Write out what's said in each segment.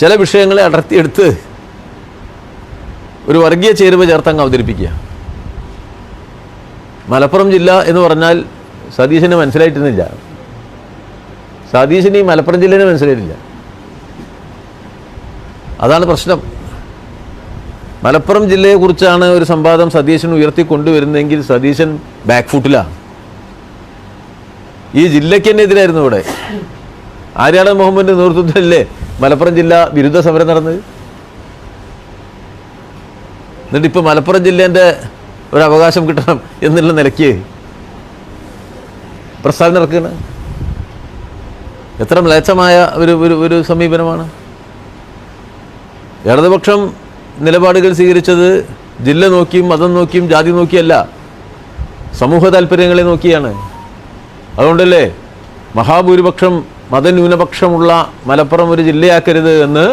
ചില വിഷയങ്ങളെ അടർത്തിയെടുത്ത് ഒരു വർഗീയ ചേരുവ ചേർത്തങ്ങ് അവതരിപ്പിക്കുക. മലപ്പുറം ജില്ല എന്ന് പറഞ്ഞാൽ സതീശന് മനസ്സിലായിട്ടുന്നില്ല സതീശന് ഈ മലപ്പുറം ജില്ലേനെ മനസ്സിലായിട്ടില്ല. അതാണ് പ്രശ്നം. മലപ്പുറം ജില്ലയെക്കുറിച്ചാണ് ഒരു സംവാദം സതീശൻ ഉയർത്തി കൊണ്ടുവരുന്നതെങ്കിൽ സതീശൻ ബാക്ക് ഫുട്ടിലാണ് ഈ ജില്ലയ്ക്ക് തന്നെ എതിരായിരുന്നു ഇവിടെ. ആര്യാടൻ മുഹമ്മദിന്റെ നേതൃത്വത്തിലല്ലേ മലപ്പുറം ജില്ല വിരുദ്ധ സമരം നടന്നത്? എന്നിട്ട് ഇപ്പൊ മലപ്പുറം ജില്ലേന്റെ ഒരു അവകാശം കിട്ടണം എന്നുള്ള നിലയ്ക്ക് പ്രസ്താവന നടക്കുകയാണ്. എത്ര മ്ലേച്ഛമായ ഒരു ഒരു ഒരു സമീപനമാണ്. ഇടതുപക്ഷം നിലപാടുകൾ സ്വീകരിച്ചത് ജില്ല നോക്കിയും മതം നോക്കിയും ജാതി നോക്കിയല്ല സമൂഹ താല്പര്യങ്ങളെ നോക്കിയാണ്. അതുകൊണ്ടല്ലേ മഹാഭൂരിപക്ഷം മതന്യൂനപക്ഷമുള്ള മലപ്പുറം ഒരു ജില്ലയാക്കരുത് എന്ന്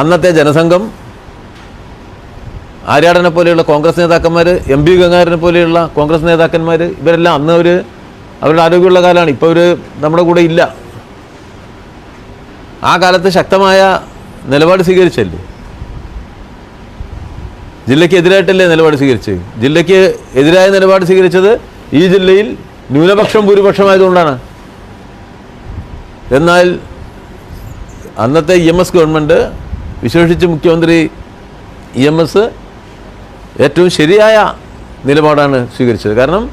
അന്നത്തെ ജനസംഘം ആര്യാടനെ പോലെയുള്ള കോൺഗ്രസ് നേതാക്കന്മാർ എം പി ഗംഗാരനെ പോലെയുള്ള കോൺഗ്രസ് നേതാക്കന്മാർ ഇവരെല്ലാം അന്ന് അവർ അവരുടെ ആരോഗ്യമുള്ള കാലമാണ്. ഇപ്പോൾ അവർ നമ്മുടെ കൂടെ ഇല്ല. ആ കാലത്ത് ശക്തമായ നിലപാട് സ്വീകരിച്ചല്ലേ? ജില്ലയ്ക്ക് എതിരായിട്ടല്ലേ നിലപാട് സ്വീകരിച്ചത്? ജില്ലയ്ക്ക് എതിരായ നിലപാട് സ്വീകരിച്ചത് ഈ ജില്ലയിൽ ന്യൂനപക്ഷം ഭൂരിപക്ഷമായതുകൊണ്ടാണ്. എന്നാൽ അന്നത്തെ ഇ എം എസ് ഗവൺമെന്റ് വിശേഷിച്ച് മുഖ്യമന്ത്രി ഇ എം എസ് ഏറ്റവും ശരിയായ നിലപാടാണ് സ്വീകരിച്ചത്. കാരണം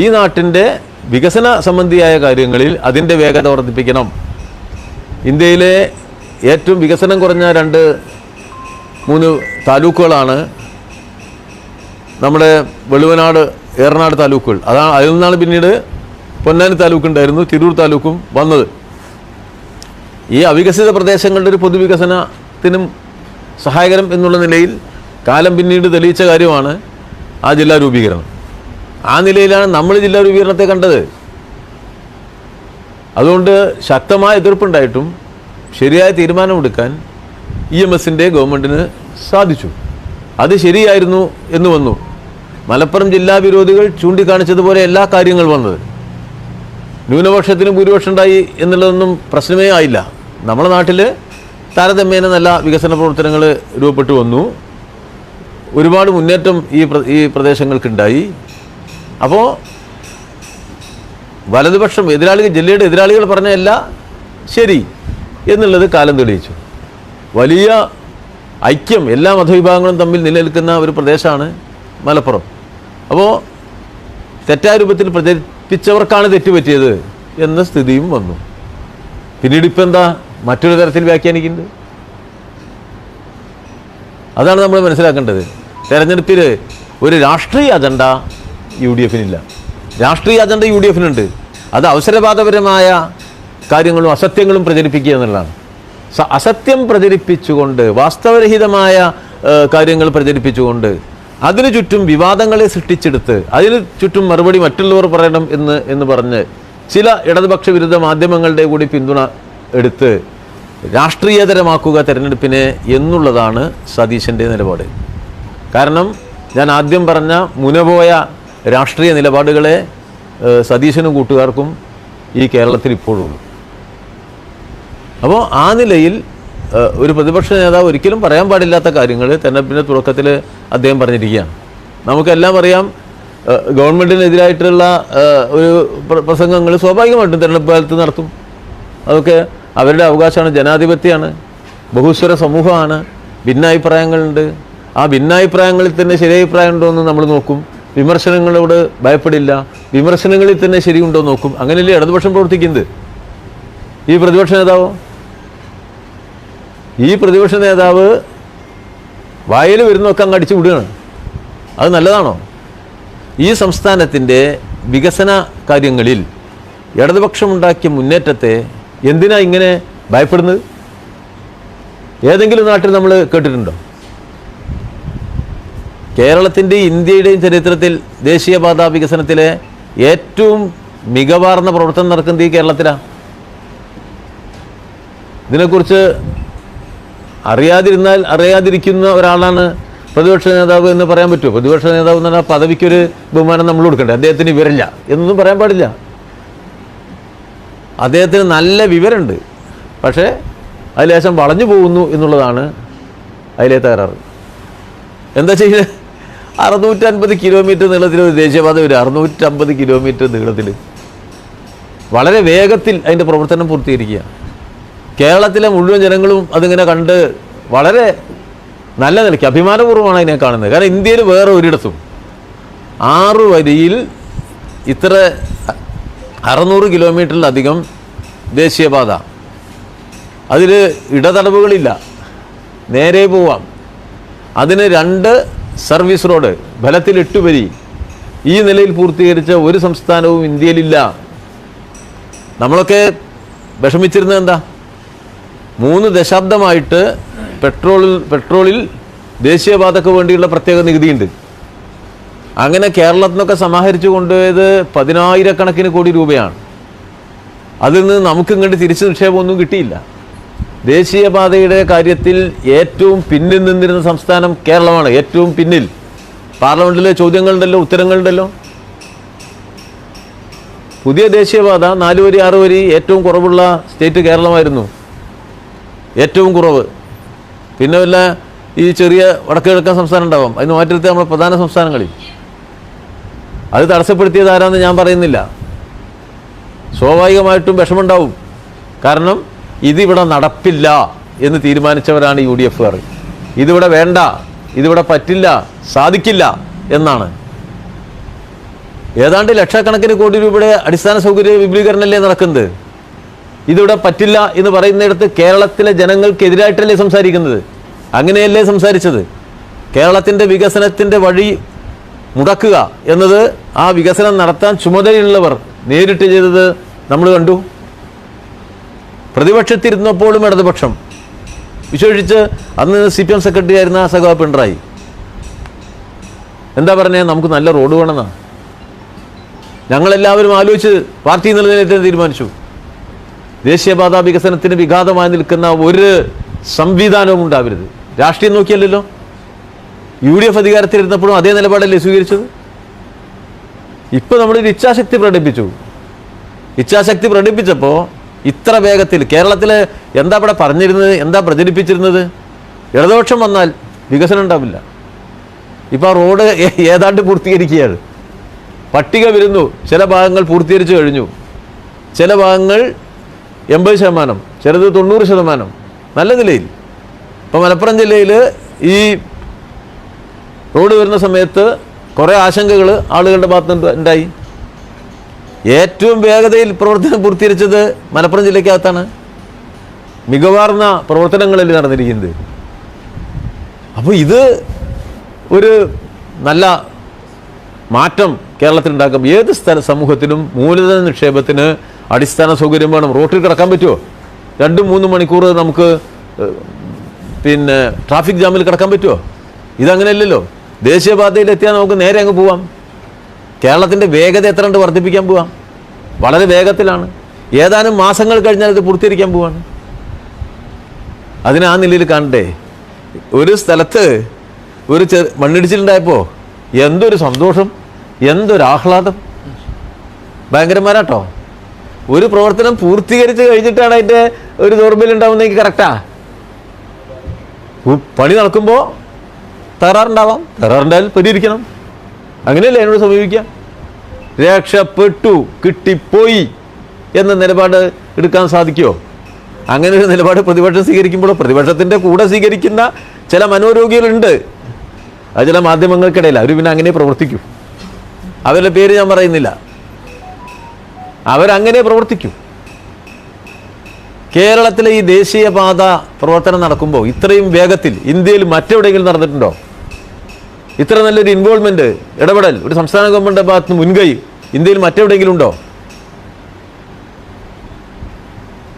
ഈ നാട്ടിന്റെ വികസന സംബന്ധിയായ കാര്യങ്ങളിൽ അതിന്റെ വേഗത വർദ്ധിപ്പിക്കണം. ഇന്ത്യയിലെ ഏറ്റവും വികസനം കുറഞ്ഞ രണ്ട് മൂന്ന് താലൂക്കുകളാണ് നമ്മുടെ വെളുവനാട് ഏറനാട് താലൂക്കുകൾ. അതാണ് അതിൽ നിന്നാണ് പിന്നീട് പൊന്നാനി താലൂക്ക് ഉണ്ടായിരുന്നു തിരൂർ താലൂക്കും വന്നത്. ഈ അവികസിത പ്രദേശങ്ങളുടെ ഒരു പൊതുവികസനത്തിനും സഹായകരം എന്നുള്ള നിലയിൽ കാലം പിന്നീട് തെളിയിച്ച കാര്യമാണ് ആ ജില്ലാ രൂപീകരണം. ആ നിലയിലാണ് നമ്മൾ ജില്ലാ രൂപീകരണത്തെ കണ്ടത്. അതുകൊണ്ട് ശക്തമായ എതിർപ്പുണ്ടായിട്ടും ശരിയായ തീരുമാനമെടുക്കാൻ ഇ എം എസിന്റെ ഗവൺമെന്റിന് സാധിച്ചു. അത് ശരിയായിരുന്നു എന്ന് വന്നു. മലപ്പുറം ജില്ലാ വിരോധികൾ ചൂണ്ടിക്കാണിച്ചതുപോലെ എല്ലാ കാര്യങ്ങൾ വന്നത്. ന്യൂനപക്ഷത്തിനും ഭൂരിപക്ഷം ഉണ്ടായി എന്നുള്ളതൊന്നും പ്രശ്നമേ ആയില്ല. നമ്മുടെ നാട്ടിൽ താരതമ്യേന നല്ല വികസന പ്രവർത്തനങ്ങൾ രൂപപ്പെട്ടു വന്നു. ഒരുപാട് മുന്നേറ്റം ഈ ഈ പ്രദേശങ്ങൾക്കുണ്ടായി. അപ്പോൾ വലതുപക്ഷം എതിരാളികൾ ജില്ലയുടെ എതിരാളികൾ പറഞ്ഞല്ല ശരി എന്നുള്ളത് കാലം തെളിയിച്ചു. വലിയ ഐക്യം എല്ലാ മതവിഭാഗങ്ങളും തമ്മിൽ നിലനിൽക്കുന്ന ഒരു പ്രദേശമാണ് മലപ്പുറം. അപ്പോൾ തെറ്റായ രൂപത്തിൽ പ്രചരിപ്പിച്ചവർക്കാണ് തെറ്റുപറ്റിയത് എന്ന സ്ഥിതിയും വന്നു. പിന്നീട് ഇപ്പം എന്താ? മറ്റൊരു തരത്തിൽ വ്യാഖ്യാനിക്കുന്നത് അതാണ് നമ്മൾ മനസ്സിലാക്കേണ്ടത്. തെരഞ്ഞെടുപ്പിൽ ഒരു രാഷ്ട്രീയ അജണ്ട യു ഡി എഫിനില്ല രാഷ്ട്രീയ അജണ്ട യു ഡി എഫിനുണ്ട് അത് അവസരവാദപരമായ കാര്യങ്ങളും അസത്യങ്ങളും പ്രചരിപ്പിക്കുക എന്നുള്ളതാണ്. അസത്യം പ്രചരിപ്പിച്ചുകൊണ്ട് വാസ്തവരഹിതമായ കാര്യങ്ങൾ പ്രചരിപ്പിച്ചുകൊണ്ട് അതിനു ചുറ്റും വിവാദങ്ങളെ സൃഷ്ടിച്ചെടുത്ത് അതിന് ചുറ്റും മറുപടി മറ്റുള്ളവർ പറയണം എന്ന് എന്ന് പറഞ്ഞ് ചില ഇടതുപക്ഷ വിരുദ്ധ മാധ്യമങ്ങളുടെ കൂടി പിന്തുണ എടുത്ത് രാഷ്ട്രീയതരമാക്കുക തിരഞ്ഞെടുപ്പിനെ എന്നുള്ളതാണ് സതീശന്റെ നിലപാട്. കാരണം ഞാൻ ആദ്യം പറഞ്ഞ മുനപോയ രാഷ്ട്രീയ നിലപാടുകളെ സതീശനും കൂട്ടുകാർക്കും ഈ കേരളത്തിൽ ഇപ്പോഴുള്ളൂ അപ്പോൾ ആ നിലയിൽ ഒരു പ്രതിപക്ഷ നേതാവ് ഒരിക്കലും പറയാൻ പാടില്ലാത്ത കാര്യങ്ങൾ തെരഞ്ഞെടുപ്പിന്റെ തുടക്കത്തിൽ അദ്ദേഹം പറഞ്ഞിരിക്കുകയാണ്. നമുക്കെല്ലാം അറിയാം ഗവൺമെന്റിനെതിരായിട്ടുള്ള ഒരു പ്ര- പ്രസംഗങ്ങൾ സ്വാഭാവികമായിട്ടും തെരഞ്ഞെടുപ്പ് കാലത്ത് നടത്തും. അതൊക്കെ അവരുടെ അവകാശമാണ് ജനാധിപത്യമാണ്. ബഹുസ്വര സമൂഹമാണ്. ഭിന്നാഭിപ്രായങ്ങളുണ്ട്. ആ ഭിന്നാഭിപ്രായങ്ങളിൽ തന്നെ ശരിയഭിപ്രായം ഉണ്ടോ എന്ന് നമ്മൾ നോക്കും. വിമർശനങ്ങളോട് ഭയപ്പെടില്ല. വിമർശനങ്ങളിൽ തന്നെ ശരിയുണ്ടോ നോക്കും. അങ്ങനെയല്ലേ ഇടതുപക്ഷം പ്രവർത്തിക്കുന്നത്? ഈ പ്രതിപക്ഷ നേതാവോ? ഈ പ്രതിപക്ഷ നേതാവ് വായിൽ വരുന്നൊക്കെ അങ്ങ് അടിച്ചു വിടുകയാണ്. അത് നല്ലതാണോ? ഈ സംസ്ഥാനത്തിന്റെ വികസന കാര്യങ്ങളിൽ ഇടതുപക്ഷമുണ്ടാക്കിയ മുന്നേറ്റത്തെ എന്തിനാ ഇങ്ങനെ ഭയപ്പെടുന്നത്? ഏതെങ്കിലും നാട്ടിൽ നമ്മൾ കേട്ടിട്ടുണ്ടോ? കേരളത്തിന്റെയും ഇന്ത്യയുടെയും ചരിത്രത്തിൽ ദേശീയപാത വികസനത്തിലെ ഏറ്റവും മികവാർന്ന പ്രവർത്തനം നടക്കുന്നത് ഈ കേരളത്തിലാണ് ഇതിനെക്കുറിച്ച് അറിയാതിരുന്നാൽ അറിയാതിരിക്കുന്ന ഒരാളാണ് പ്രതിപക്ഷ നേതാവ് എന്ന് പറയാൻ പറ്റുമോ? പ്രതിപക്ഷ നേതാവ് എന്ന് പറഞ്ഞാൽ പദവിക്കൊരു ബഹുമാനം നമ്മൾ കൊടുക്കണ്ടേ? അദ്ദേഹത്തിന് വിവരമില്ല. എന്നൊന്നും പറയാൻ പാടില്ല. അദ്ദേഹത്തിന് നല്ല വിവരമുണ്ട്. പക്ഷേ അതിലേശം വളഞ്ഞു പോകുന്നു എന്നുള്ളതാണ് അതിലെ തകരാറ്. എന്താ ചെയ്യുന്നത് അറുന്നൂറ്റൻപത് കിലോമീറ്റർ നീളത്തിൽ ഒരു ദേശീയപാത വരും. അറുന്നൂറ്റമ്പത് കിലോമീറ്റർ നീളത്തിൽ വളരെ വേഗത്തിൽ അതിന്റെ പ്രവർത്തനം പൂർത്തീകരിക്കുക. കേരളത്തിലെ മുഴുവൻ ജനങ്ങളും അതിങ്ങനെ കണ്ട് വളരെ നല്ല നിലയ്ക്ക് അഭിമാനപൂർവമാണ് അതിനെ കാണുന്നത്. കാരണം ഇന്ത്യയിൽ വേറെ ഒരിടത്തും ആറ് വരിയിൽ ഇത്ര അറുന്നൂറ് കിലോമീറ്ററിലധികം ദേശീയപാത. അതിൽ ഇടതടവുകളില്ല. നേരെ പോവാം. അതിന് രണ്ട് സർവീസ് റോഡ് ഫലത്തിൽ എട്ട് വരി ഈ നിലയിൽ പൂർത്തീകരിച്ച ഒരു സംസ്ഥാനവും ഇന്ത്യയിലില്ല. നമ്മളൊക്കെ വിഷമിച്ചിരുന്നത് എന്താ? മൂന്ന് ദശാബ്ദമായിട്ട് പെട്രോളിൽ പെട്രോളിൽ ദേശീയപാതക്ക് വേണ്ടിയുള്ള പ്രത്യേക നികുതിയുണ്ട്. അങ്ങനെ കേരളത്തിൽ നിന്നൊക്കെ സമാഹരിച്ചു കൊണ്ടുപോയത് പതിനായിരക്കണക്കിന് കോടി രൂപയാണ്. അതിൽ നിന്ന് നമുക്ക് ഇങ്ങോട്ട് തിരിച്ചു നിക്ഷേപമൊന്നും കിട്ടിയില്ല. ദേശീയപാതയുടെ കാര്യത്തിൽ ഏറ്റവും പിന്നിൽ നിന്നിരുന്ന സംസ്ഥാനം കേരളമാണ്. ഏറ്റവും പിന്നിൽ. പാർലമെന്റിലെ ചോദ്യങ്ങളുണ്ടല്ലോ ഉത്തരങ്ങളുണ്ടല്ലോ. പുതിയ ദേശീയപാത നാല് വരി ആറ് വരി ഏറ്റവും കുറവുള്ള സ്റ്റേറ്റ് കേരളമായിരുന്നു. ഏറ്റവും കുറവ്. പിന്നെ വല്ല ഈ ചെറിയ വടക്കു കിഴക്കൻ സംസ്ഥാനം ഉണ്ടാവാം. അതിന് മാറ്റിരുത്തി നമ്മുടെ പ്രധാന സംസ്ഥാനങ്ങളിൽ. അത് തടസ്സപ്പെടുത്തിയത് ആരാന്ന് ഞാൻ പറയുന്നില്ല. സ്വാഭാവികമായിട്ടും വിഷമുണ്ടാവും കാരണം ഇതിവിടെ നടപ്പില്ല എന്ന് തീരുമാനിച്ചവരാണ് യു ഡി എഫുകാർ ഇതിവിടെ വേണ്ട ഇതിവിടെ പറ്റില്ല സാധിക്കില്ല എന്നാണ്. ഏതാണ്ട് ലക്ഷക്കണക്കിന് കോടി രൂപയുടെ അടിസ്ഥാന സൗകര്യ വിപുലീകരണമല്ലേ നടക്കുന്നത്? ഇതിവിടെ പറ്റില്ല എന്ന് പറയുന്നിടത്ത് കേരളത്തിലെ ജനങ്ങൾക്കെതിരായിട്ടല്ലേ സംസാരിക്കുന്നത്? അങ്ങനെയല്ലേ സംസാരിച്ചത്? കേരളത്തിന്റെ വികസനത്തിന്റെ വഴി മുടക്കുക എന്നത് ആ വികസനം നടത്താൻ ചുമതലയുള്ളവർ നേരിട്ട് ചെയ്തത് നമ്മൾ കണ്ടു. പ്രതിപക്ഷത്തിരുന്നപ്പോഴും ഇടതുപക്ഷം. വിശേഷിച്ച് അന്ന് സി പി എം സെക്രട്ടറി ആയിരുന്ന സഖാ പിണറായി. എന്താ പറഞ്ഞേ? നമുക്ക് നല്ല റോഡ് വേണമെന്നാണ് ഞങ്ങളെല്ലാവരും ആലോചിച്ച് പാർട്ടി നിലനിൽക്കാൻ തീരുമാനിച്ചു. ദേശീയപാത വികസനത്തിന് വിഘാതമായി നിൽക്കുന്ന ഒരു സംവിധാനവും ഉണ്ടാവരുത്. രാഷ്ട്രീയം നോക്കിയല്ലല്ലോ? യു ഡി എഫ് അധികാരത്തിലിരുന്നപ്പോഴും അതേ നിലപാടല്ലേ സ്വീകരിച്ചത്? ഇപ്പൊ നമ്മളൊരു ഇച്ഛാശക്തി പ്രകടിപ്പിച്ചു. ഇച്ഛാശക്തി പ്രകടിപ്പിച്ചപ്പോൾ ഇത്ര വേഗത്തിൽ കേരളത്തിൽ എന്താ ഇവിടെ പറഞ്ഞിരുന്നത്? എന്താ പ്രചരിപ്പിച്ചിരുന്നത്? ഇടതുപക്ഷം വന്നാൽ വികസനം ഉണ്ടാവില്ല. ഇപ്പൊ ആ റോഡ് ഏതാണ്ട് പൂർത്തീകരിക്കുകയാണ്. പട്ടിക വരുന്നു. ചില ഭാഗങ്ങൾ പൂർത്തീകരിച്ചു കഴിഞ്ഞു. ചില ഭാഗങ്ങൾ എൺപത് ശതമാനം ചിലത് തൊണ്ണൂറ് ശതമാനം നല്ല നിലയിൽ. ഇപ്പോൾ മലപ്പുറം ജില്ലയിൽ ഈ റോഡ് വരുന്ന സമയത്ത് കുറേ ആശങ്കകൾ ആളുകളുടെ ഭാഗത്ത് ഉണ്ടായി. ഏറ്റവും വേഗതയിൽ പ്രവർത്തനം പൂർത്തീകരിച്ചത് മലപ്പുറം ജില്ലയ്ക്കകത്താണ്. മികവാർന്ന പ്രവർത്തനങ്ങളിൽ നടന്നിരിക്കുന്നത്. അപ്പോൾ ഇത് ഒരു നല്ല മാറ്റം കേരളത്തിൽ ഉണ്ടാക്കും. ഏത് സ്ഥല സമൂഹത്തിനും മൂലധന നിക്ഷേപത്തിന് അടിസ്ഥാന സൗകര്യം വേണം. റോട്ടിൽ കിടക്കാൻ പറ്റുമോ രണ്ടും മൂന്നും മണിക്കൂർ നമുക്ക് പിന്നെ ട്രാഫിക് ജാമിൽ കിടക്കാൻ പറ്റുമോ ഇതങ്ങനെയല്ലല്ലോ. ദേശീയപാതയിൽ എത്തിയാൽ നമുക്ക് നേരെ അങ്ങ് പോവാം. കേരളത്തിന്റെ വേഗത എത്ര കണ്ട് വർദ്ധിപ്പിക്കാൻ പോവാം. വളരെ വേഗത്തിലാണ്. ഏതാനും മാസങ്ങൾ കഴിഞ്ഞാൽ ഇത് പൂർത്തീകരിക്കാൻ പോവാണ്. അതിനെ ആ നിലയിൽ കാണണ്ടേ? ഒരു സ്ഥലത്ത് ഒരു ചെറു മണ്ണിടിച്ചിലുണ്ടായപ്പോൾ എന്തൊരു സന്തോഷം എന്തൊരു ആഹ്ലാദം. ഭയങ്കരന്മാരാട്ടോ. ഒരു പ്രവർത്തനം പൂർത്തീകരിച്ച് കഴിഞ്ഞിട്ടാണ് അതിന്റെ ഒരു ദൗർബല്യം ഉണ്ടാവുന്നെങ്കിൽ കറക്റ്റാ പണി നടക്കുമ്പോൾ തകരാറുണ്ടാവാം. തകരാറുണ്ടായാൽ പരിഹരിക്കണം. അങ്ങനെയല്ലേ എന്നോട് സമീപിക്കാം രക്ഷപ്പെട്ടു കിട്ടിപ്പോയി എന്ന നിലപാട് എടുക്കാൻ സാധിക്കുമോ അങ്ങനെ ഒരു നിലപാട് പ്രതിപക്ഷം സ്വീകരിക്കുമ്പോൾ പ്രതിപക്ഷത്തിന്റെ കൂടെ സ്വീകരിക്കുന്ന ചില മനോരോഗികളുണ്ട്. അത് ചില മാധ്യമങ്ങൾക്കിടയിൽ അവർ പിന്നെ അങ്ങനെ പ്രവർത്തിക്കും. അവരുടെ പേര് ഞാൻ പറയുന്നില്ല. അവരങ്ങനെ പ്രവർത്തിക്കും. കേരളത്തിലെ ഈ ദേശീയപാത പ്രവർത്തനം നടക്കുമ്പോൾ ഇത്രയും വേഗത്തിൽ ഇന്ത്യയിൽ മറ്റെവിടെയെങ്കിലും നടന്നിട്ടുണ്ടോ? ഇത്ര നല്ലൊരു ഇൻവോൾവ്മെന്റ് ഇടപെടൽ. ഒരു സംസ്ഥാന ഗവൺമെന്റിന്റെ ഭാഗത്ത് മുൻകൈ ഇന്ത്യയിൽ മറ്റെവിടെയെങ്കിലും ഉണ്ടോ?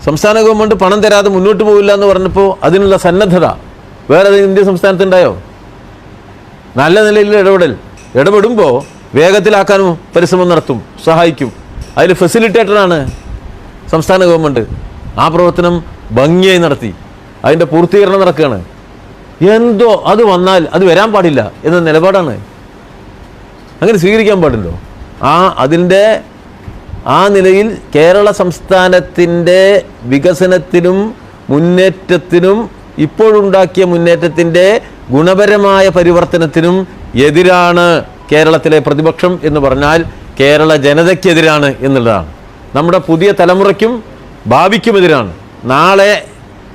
സംസ്ഥാന ഗവൺമെന്റ് പണം തരാതെ മുന്നോട്ട് പോവില്ല എന്ന് പറഞ്ഞപ്പോൾ അതിനുള്ള സന്നദ്ധത വേറെ ഇന്ത്യ സംസ്ഥാനത്തുണ്ടായോ? നല്ല നിലയിൽ ഇടപെടൽ. ഇടപെടുമ്പോൾ വേഗത്തിലാക്കാനും പരിശ്രമം നടത്തും സഹായിക്കും. അതിൽ ഫെസിലിറ്റേറ്ററാണ് സംസ്ഥാന ഗവൺമെന്റ് ആ പ്രവർത്തനം ഭംഗിയായി നടത്തി. അതിന്റെ പൂർത്തീകരണം നടക്കുകയാണ്. എന്തോ അത് വന്നാൽ അത് വരാൻ പാടില്ല എന്ന നിലപാടാണ്. അങ്ങനെ സ്വീകരിക്കാൻ പാടില്ലോ ആ അതിന്റെ ആ നിലയിൽ കേരള സംസ്ഥാനത്തിന്റെ വികസനത്തിനും മുന്നേറ്റത്തിനും ഇപ്പോഴുണ്ടാക്കിയ മുന്നേറ്റത്തിന്റെ ഗുണപരമായ പരിവർത്തനത്തിനും എതിരാണ് കേരളത്തിലെ പ്രതിപക്ഷം എന്ന് പറഞ്ഞാൽ കേരള ജനതയ്ക്കെതിരാണ് എന്നുള്ളതാണ്. നമ്മുടെ പുതിയ തലമുറയ്ക്കും ഭാവിക്കുമെതിരാണ്. നാളെ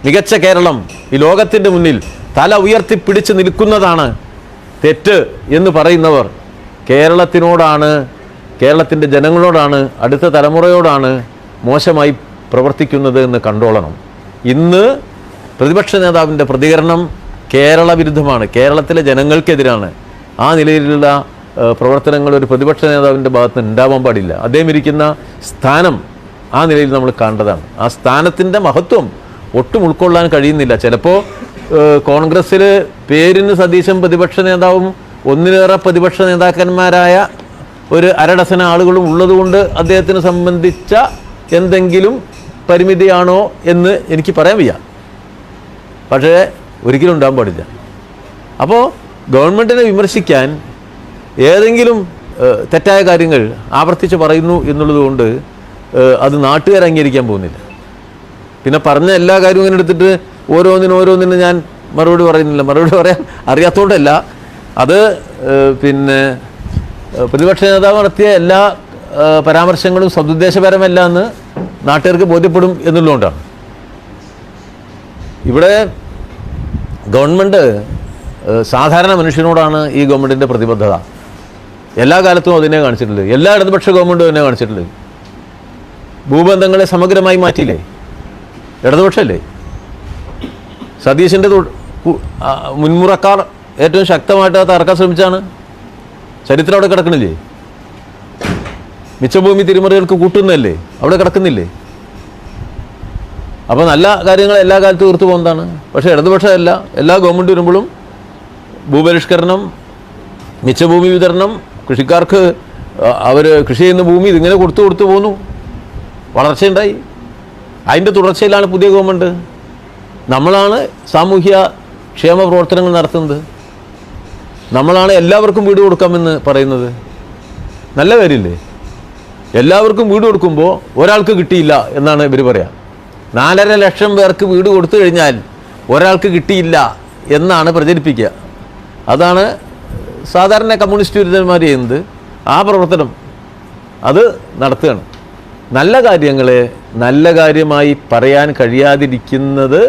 മികച്ച കേരളം ഈ ലോകത്തിന്റെ മുന്നിൽ തല ഉയർത്തിപ്പിടിച്ച് നിൽക്കുന്നതാണ് തെറ്റ് എന്ന് പറയുന്നവർ. കേരളത്തിനോടാണ് കേരളത്തിന്റെ ജനങ്ങളോടാണ് അടുത്ത തലമുറയോടാണ് മോശമായി പ്രവർത്തിക്കുന്നത് എന്ന് കണ്ടോളണം. ഇന്ന് പ്രതിപക്ഷ നേതാവിന്റെ പ്രതികരണം കേരള വിരുദ്ധമാണ് കേരളത്തിലെ ജനങ്ങൾക്കെതിരാണ്. ആ നിലയിലുള്ള പ്രവർത്തനങ്ങൾ ഒരു പ്രതിപക്ഷ നേതാവിന്റെ ഭാഗത്ത് ഉണ്ടാവാൻ പാടില്ല. അദ്ദേഹം ഇരിക്കുന്ന സ്ഥാനം ആ നിലയിൽ നമ്മൾ കണ്ടതാണ്. ആ സ്ഥാനത്തിന്റെ മഹത്വം ഒട്ടും ഉൾക്കൊള്ളാൻ കഴിയുന്നില്ല. ചിലപ്പോൾ കോൺഗ്രസ്സിൽ പേരിന് സതീശൻ പ്രതിപക്ഷ നേതാവും ഒന്നിലേറെ പ്രതിപക്ഷ നേതാക്കന്മാരായ ഒരു അരഡസന ആളുകളും ഉള്ളതുകൊണ്ട് അദ്ദേഹത്തിനെ സംബന്ധിച്ച എന്തെങ്കിലും പരിമിതിയാണോ എന്ന് എനിക്ക് പറയാൻ വയ്യ. പക്ഷേ ഒരിക്കലും ഉണ്ടാകാൻ പാടില്ല. അപ്പോൾ ഗവൺമെന്റിനെ വിമർശിക്കാൻ ഏതെങ്കിലും തെറ്റായ കാര്യങ്ങൾ ആവർത്തിച്ച് പറയുന്നു എന്നുള്ളതുകൊണ്ട് അത് നാട്ടുകാർ അംഗീകരിക്കാൻ പോകുന്നില്ല. പിന്നെ പറഞ്ഞ എല്ലാ കാര്യവും ഇങ്ങനെ എടുത്തിട്ട് ഓരോന്നിനും ഓരോന്നിനും ഞാൻ മറുപടി പറയുന്നില്ല. മറുപടി പറയാൻ അറിയാത്തതുകൊണ്ടല്ല അത് പിന്നെ പ്രതിപക്ഷ നേതാവ് നടത്തിയ എല്ലാ പരാമർശങ്ങളും സതുദ്ദേശപരമല്ല എന്ന് നാട്ടുകാർക്ക് ബോധ്യപ്പെടും എന്നുള്ളതുകൊണ്ടാണ്. ഇവിടെ ഗവൺമെന്റ് സാധാരണ മനുഷ്യനോടാണ് ഈ ഗവൺമെന്റിന്റെ പ്രതിബദ്ധത. എല്ലാ കാലത്തും അതിനെ കാണിച്ചിട്ടുള്ളത് എല്ലാ ഇടതുപക്ഷ ഗവൺമെന്റും അതിനെ കാണിച്ചിട്ടുള്ളത് ഭൂബന്ധങ്ങളെ സമഗ്രമായി മാറ്റിയില്ലേ? ഇടതുപക്ഷമല്ലേ സതീശന്റെ മുൻമുറക്കാർ ഏറ്റവും ശക്തമായിട്ട് തകർക്കാൻ ശ്രമിച്ചാണ് ചരിത്രം അവിടെ കിടക്കണില്ലേ? മിച്ചഭൂമി തിരിമറികൾക്ക് കൂട്ടുന്നതല്ലേ? അവിടെ കിടക്കുന്നില്ലേ? അപ്പോൾ നല്ല കാര്യങ്ങൾ എല്ലാ കാലത്തും തീർത്തു പോകുന്നതാണ്. പക്ഷേ ഇടതുപക്ഷമല്ല. എല്ലാ ഗവൺമെന്റ് വരുമ്പോഴും ഭൂപരിഷ്കരണം മിച്ചഭൂമി വിതരണം കൃഷിക്കാർക്ക് അവർ കൃഷി ചെയ്യുന്ന ഭൂമി ഇതിങ്ങനെ കൊടുത്തു കൊടുത്തു പോന്നു. വളർച്ചയുണ്ടായി. അതിന്റെ തുടർച്ചയിലാണ് പുതിയ ഗവൺമെന്റ് നമ്മളാണ് സാമൂഹ്യ ക്ഷേമ പ്രവർത്തനങ്ങൾ നടത്തുന്നത്. നമ്മളാണ് എല്ലാവർക്കും വീട് കൊടുക്കാമെന്ന് പറയുന്നത്. നല്ല കാര്യമില്ലേ? എല്ലാവർക്കും വീട് കൊടുക്കുമ്പോൾ ഒരാൾക്ക് കിട്ടിയില്ല എന്നാണ് ഇവർ പറയാം. നാലര ലക്ഷം പേർക്ക് വീട് കൊടുത്തു കഴിഞ്ഞാൽ ഒരാൾക്ക് കിട്ടിയില്ല എന്നാണ് പ്രചരിപ്പിക്കുക. അതാണ് സാധാരണ കമ്മ്യൂണിസ്റ്റ് വിരുദ്ധന്മാർ ചെയ്യുന്നത്. ആ പ്രവർത്തനം അത് നടത്തുകയാണ്. നല്ല കാര്യങ്ങളെ നല്ല കാര്യമായി പറയാൻ കഴിയാതിരിക്കുന്നത്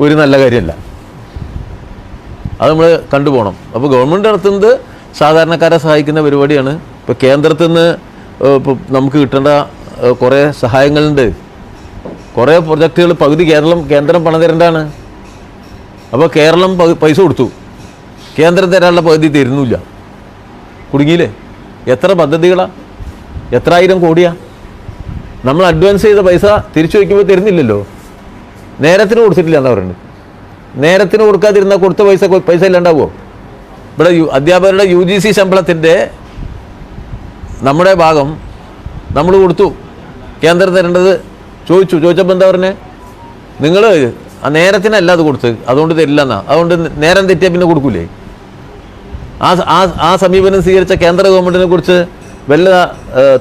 ഒരു നല്ല കാര്യമല്ല. അത് നമ്മൾ കണ്ടുപോകണം അപ്പോൾ ഗവൺമെന്റ് നടത്തുന്നത് സാധാരണക്കാരെ സഹായിക്കുന്ന പരിപാടിയാണ്. ഇപ്പോൾ കേന്ദ്രത്തിൽ നിന്ന് നമുക്ക് കിട്ടേണ്ട കുറേ സഹായങ്ങളുണ്ട്. കുറേ പ്രൊജക്റ്റുകൾ പകുതി കേരളം കേന്ദ്രം പണം തരേണ്ടതാണ്. അപ്പോൾ കേരളം പൈസ കൊടുത്തു. കേന്ദ്രം തരാനുള്ള പകുതി തരുന്നില്ല. കുടുങ്ങിയില്ലേ? എത്ര പദ്ധതികളാണ് എത്ര ആയിരം കോടിയാ? നമ്മൾ അഡ്വാൻസ് ചെയ്ത പൈസ തിരിച്ചു വയ്ക്കുമ്പോൾ തരുന്നില്ലല്ലോ. നേരത്തിന് കൊടുത്തിട്ടില്ല എന്നാ പറയുന്നത് നേരത്തിന് കൊടുക്കാതിരുന്ന കൊടുത്ത പൈസ പൈസ ഇല്ലാണ്ടാവുമോ ഇവിടെ യു അധ്യാപകരുടെ യു ജി സി ശമ്പളത്തിന്റെ നമ്മുടെ ഭാഗം നമ്മൾ കൊടുത്തു. കേന്ദ്രം തരേണ്ടത് ചോദിച്ചു. ചോദിച്ചപ്പോൾ എന്താ പറഞ്ഞേ? നിങ്ങൾ ആ നേരത്തിനല്ല അത് കൊടുത്ത്. അതുകൊണ്ട് തരില്ല എന്നാ. അതുകൊണ്ട് നേരം തെറ്റിയാൽ പിന്നെ കൊടുക്കൂലേ? ആ ആ ആ സമീപനം സ്വീകരിച്ച കേന്ദ്ര ഗവൺമെന്റിനെ കുറിച്ച് വല്ല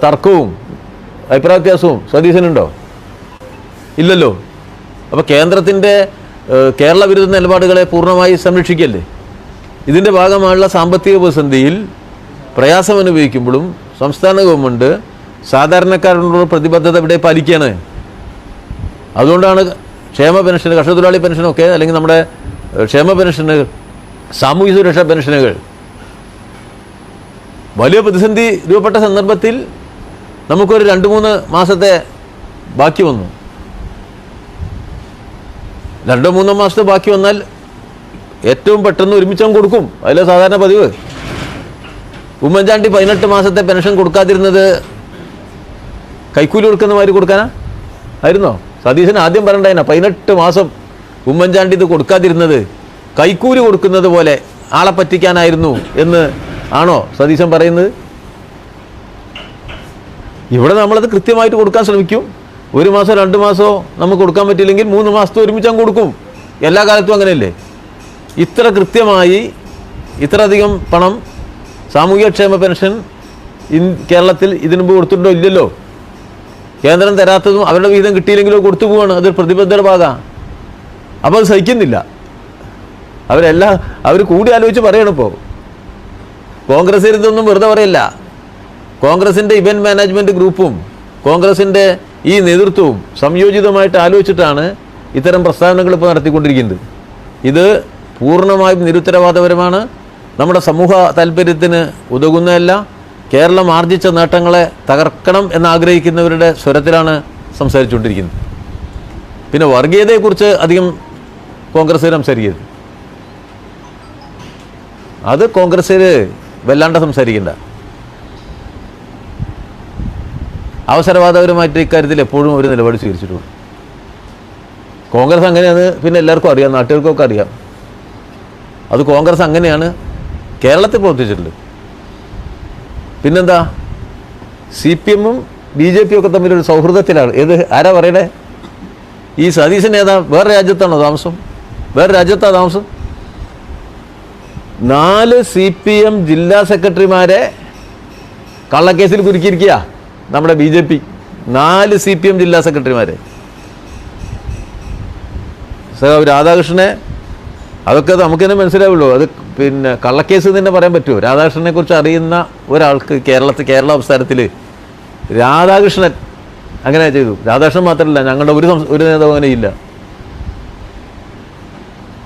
തർക്കവും അഭിപ്രായ വ്യത്യാസവും സതീശനുണ്ടോ? ഇല്ലല്ലോ. അപ്പോൾ കേന്ദ്രത്തിന്റെ കേരള വിരുദ്ധ നിലപാടുകളെ പൂർണമായി സംരക്ഷിക്കല്ലേ? ഇതിന്റെ ഭാഗമായുള്ള സാമ്പത്തിക പ്രതിസന്ധിയിൽ പ്രയാസം അനുഭവിക്കുമ്പോഴും സംസ്ഥാന ഗവൺമെന്റ് സാധാരണക്കാരനോട് പ്രതിബദ്ധത ഇവിടെ പാലിക്കുകയാണ്. അതുകൊണ്ടാണ് ക്ഷേമ പെൻഷൻ കർഷക തൊഴിലാളി പെൻഷനൊക്കെ അല്ലെങ്കിൽ നമ്മുടെ ക്ഷേമ പെൻഷനുകൾ സാമൂഹ്യ സുരക്ഷാ പെൻഷനുകൾ. വലിയ പ്രതിസന്ധി രൂപപ്പെട്ട സന്ദർഭത്തിൽ നമുക്കൊരു രണ്ട് മൂന്ന് മാസത്തെ ബാക്കി വന്നു. രണ്ടോ മൂന്നോ മാസത്തെ ബാക്കി വന്നാൽ ഏറ്റവും പെട്ടെന്ന് ഒരുമിച്ച് അങ്ങ് കൊടുക്കും. അതിലെ സാധാരണ പതിവ്. ഉമ്മൻചാണ്ടി പതിനെട്ട് മാസത്തെ പെൻഷൻ കൊടുക്കാതിരുന്നത് കൈക്കൂലി കൊടുക്കുന്ന കൊടുക്കാനാ? ആയിരുന്നോ? സതീശൻ ആദ്യം പറയണ്ടായിന പതിനെട്ട് മാസം ഉമ്മൻചാണ്ടി ഇത് കൊടുക്കാതിരുന്നത് കൈക്കൂലി കൊടുക്കുന്നത് പോലെ ആളെ പറ്റിക്കാനായിരുന്നു എന്ന് ആണോ സതീശൻ പറയുന്നത്? ഇവിടെ നമ്മളത് കൃത്യമായിട്ട് കൊടുക്കാൻ ശ്രമിക്കും. ഒരു മാസം രണ്ട് മാസമോ നമുക്ക് കൊടുക്കാൻ പറ്റില്ലെങ്കിൽ മൂന്ന് മാസത്തെ ഒരുമിച്ച് അങ്ങ് കൊടുക്കും. എല്ലാ കാലത്തും അങ്ങനെയല്ലേ? ഇത്ര കൃത്യമായി ഇത്രയധികം പണം സാമൂഹ്യക്ഷേമ പെൻഷൻ ഇൻ കേരളത്തിൽ ഇതിനു മുമ്പ് കൊടുത്തിട്ടുണ്ടോ ഇല്ലല്ലോ? കേന്ദ്രം തരാത്തതും അവരുടെ വിഹിതം കിട്ടിയില്ലെങ്കിലോ കൊടുത്തു പോവാണ്. അതൊരു പ്രതിബദ്ധത ഭാഗമാണ് അപ്പോൾ അത് സഹിക്കുന്നില്ല. അവരെല്ലാം അവർ കൂടി ആലോചിച്ച് പറയണിപ്പോൾ കോൺഗ്രസ് ഇതൊന്നും വെറുതെ പറയില്ല. കോൺഗ്രസിന്റെ ഇവന്റ് മാനേജ്മെന്റ് ഗ്രൂപ്പും കോൺഗ്രസിന്റെ ഈ നേതൃത്വവും സംയോജിതമായിട്ട് ആലോചിച്ചിട്ടാണ് ഇത്തരം പ്രസ്താവനകൾ ഇപ്പോൾ നടത്തിക്കൊണ്ടിരിക്കുന്നത്. ഇത് പൂർണമായും നിരുത്തരവാദപരമാണ്. നമ്മുടെ സമൂഹ താല്പര്യത്തിന് ഉതകുന്നതല്ല. കേരളം ആർജിച്ച നേട്ടങ്ങളെ തകർക്കണം എന്നാഗ്രഹിക്കുന്നവരുടെ സ്വരത്തിലാണ് സംസാരിച്ചുകൊണ്ടിരിക്കുന്നത്. പിന്നെ വർഗീയതയെക്കുറിച്ച് അധികം കോൺഗ്രസ് സംസാരിക്കരുത്. അത് കോൺഗ്രസ്സിൽ വല്ലാണ്ട് സംസാരിക്കണ്ട. അവസരവാദപരമായിട്ട് ഇക്കാര്യത്തിൽ എപ്പോഴും ഒരു നിലപാട് സ്വീകരിച്ചിട്ടുള്ളൂ കോൺഗ്രസ് അങ്ങനെയാണ് പിന്നെ എല്ലാവർക്കും അറിയാം നാട്ടുകാർക്കൊക്കെ അറിയാം. അത് കോൺഗ്രസ് അങ്ങനെയാണ് കേരളത്തിൽ പ്രവർത്തിച്ചിട്ടുണ്ട് പിന്നെന്താ? സി പി എമ്മും ബി ജെ പിയും ഒക്കെ തമ്മിലൊരു സൗഹൃദത്തിലാണ്. ഏത് ആരാ പറയണേ? ഈ സതീശൻ ഏതാ? വേറെ രാജ്യത്താണോ താമസം? വേറെ രാജ്യത്താ താമസം? നാല് സി പി എം ജില്ലാ സെക്രട്ടറിമാരെ കള്ളക്കേസിൽ കുരുക്കിയിരിക്കുക നമ്മുടെ ബി ജെ പി നാല് സി പി എം ജില്ലാ സെക്രട്ടറിമാരെ. സഖാവ് രാധാകൃഷ്ണനെ അതൊക്കെ നമുക്ക് തന്നെ മനസ്സിലാവുള്ളൂ. അത് പിന്നെ കള്ളക്കേസ് തന്നെ പറയാൻ പറ്റുമോ? രാധാകൃഷ്ണനെ കുറിച്ച് അറിയുന്ന ഒരാൾക്ക് കേരളത്തിൽ കേരള സംസ്ഥാനത്തിൽ രാധാകൃഷ്ണൻ അങ്ങനെ ചെയ്തു. രാധാകൃഷ്ണൻ മാത്രമല്ല ഞങ്ങളുടെ ഒരു ഒരു നേതാവ് അങ്ങനെ ഇല്ല.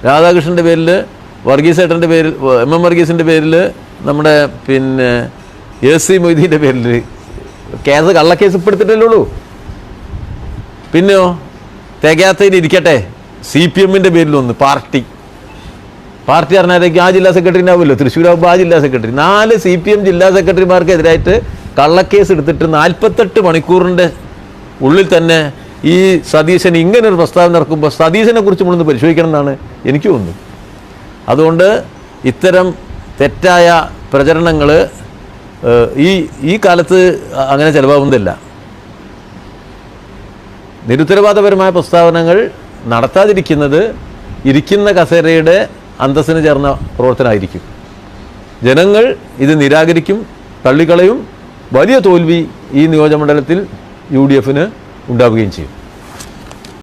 രാധാകൃഷ്ണന്റെ പേരിൽ വർഗീസ് ഏട്ടന്റെ പേരിൽ എം എം വർഗീസിന്റെ പേരിൽ നമ്മുടെ പിന്നെ എ സി മൊയ്തീന്റെ പേരിൽ കേസ് കള്ളക്കേസ് ഇപ്പം എടുത്തിട്ടല്ലേ ഉള്ളൂ പിന്നെയോ? തികയാത്തതിന് ഇരിക്കട്ടെ. സി പി എമ്മിന്റെ പേരിലൊന്ന് പാർട്ടി. പാർട്ടി പറഞ്ഞാലേക്ക് ആ ജില്ലാ സെക്രട്ടറി ഉണ്ടാവുമല്ലോ. തൃശ്ശൂരാകുമ്പോൾ ആ ജില്ലാ സെക്രട്ടറി. നാല് സി പി എം ജില്ലാ സെക്രട്ടറിമാർക്കെതിരായിട്ട് കള്ളക്കേസ് എടുത്തിട്ട് നാൽപ്പത്തെട്ട് മണിക്കൂറിന്റെ ഉള്ളിൽ തന്നെ ഈ സതീശൻ ഇങ്ങനെ ഒരു പ്രസ്താവന നടക്കുമ്പോൾ സതീശനെ കുറിച്ച് നമ്മളൊന്ന് പരിശോധിക്കണം എന്നാണ് എനിക്ക് തോന്നുന്നത്. അതുകൊണ്ട് ഇത്തരം തെറ്റായ പ്രചരണങ്ങൾ ഈ ഈ കാലത്ത് അങ്ങനെ ചിലവാകുന്നില്ല നിരുത്തരവാദപരമായ പ്രസ്താവനകൾ നടത്താതിരിക്കുന്നത് ഇരിക്കുന്ന കസേരയുടെ അന്തസ്സിന് ചേർന്ന പ്രവർത്തനമായിരിക്കും. ജനങ്ങൾ ഇത് നിരാകരിക്കും തള്ളിക്കളയും വലിയ തോൽവി ഈ നിയോജകമണ്ഡലത്തിൽ യു ഡി എഫിന് ഉണ്ടാവുകയും ചെയ്യും.